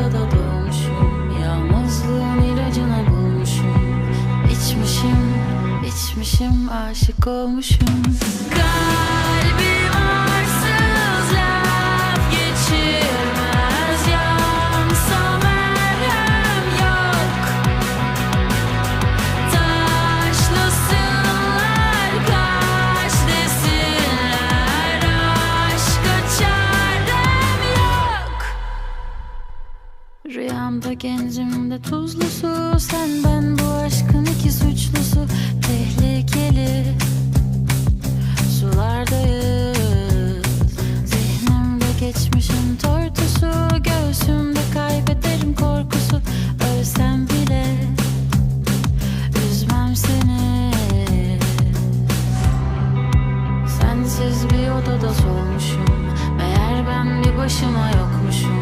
adada doğmuşum Yalnızlığın ilacını bulmuşum. İçmişim, içmişim, aşık olmuşum. Kalbim Rüyamda gencimde tuzlu su Sen ben bu aşkın iki suçlusu. Tehlikeli Sulardayız. Zihnimde geçmişim tortusu Göğsümde kaybederim korkusu. Ölsem bile Üzmem seni. Sensiz bir odada solmuşum Meğer ben bir başıma yokmuşum.